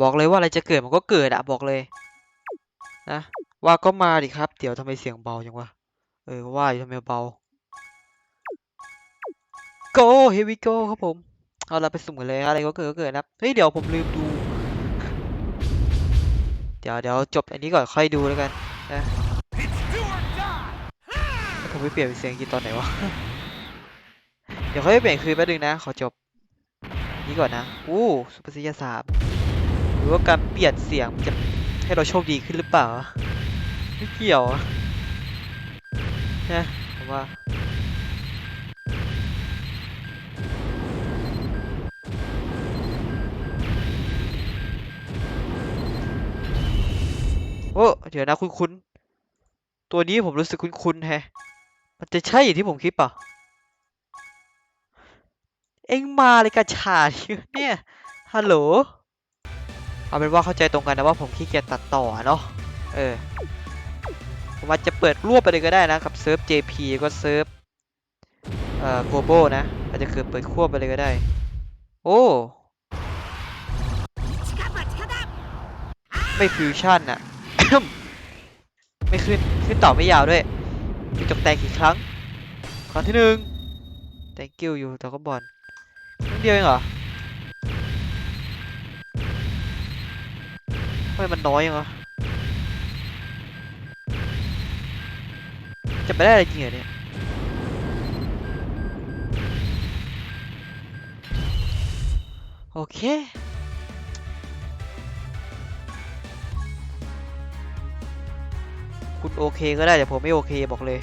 บอกเลยว่าอะไรจะเกิดมันก็เกิดอะบอกเลย นะว่าก็มาดิครับ เดี๋ยวทำไมเสียงเบาจังวะ เออว่าอยู่ทำไมเบา go here we go ครับผม เอาเราไปสุ่มกันเลยอะไรก็เกิดก็เกิดนะครับเฮ้ยเดี๋ยวผมลืมดู เดี๋ยวเดี๋ยวจบอันนี้ก่อนค่อยดูแล้วกันนะผมไปเปลี่ยนเป็นเสียงกีตอนไหนวะ เดี๋ยวค่อยเปลี่ยนคืนแป๊บนึงนะขอจบ นี้ก่อนนะอู้สุภาษิตสามหรือว่าการเปลี่ยนเสียงมันจะให้เราโชคดีขึ้นหรือเปล่าไม่เกี่ยวอะนะผมว่าโอ้เดี๋ยวนะคุณคุณตัวนี้ผมรู้สึกคุ้นๆแฮะมันจะใช่อย่างที่ผมคิดเปล่า เอ็งมาเลยกระชาเนี่ย ฮัลโหล เอาเป็นว่าเข้าใจตรงกันนะว่าผมขี้เกียจตัดต่อเนาะ เออ ผมอาจจะเปิดรวบไปเลยก็ได้นะกับเซิร์ฟ JP ก็เซิร์ฟ เอ่อ global นะ อาจจะคือเปิดควบไปเลยก็ได้ โอ้ ไม่ฟิวชั่นอะไม่ขึ้น ขึ้นต่อไม่ยาวด้วยกระจกแตกกี่ครั้ง ครั้งที่หนึ่ง thank you อยู่แต่ก็บอล ดียวเองเหรอทำไมมันน้อยยังวะจะไปได้อะไรจริงเหรอเนี่ยโอเคคุณโอเคก็ได้แต่ผมไม่โอเคบอกเลย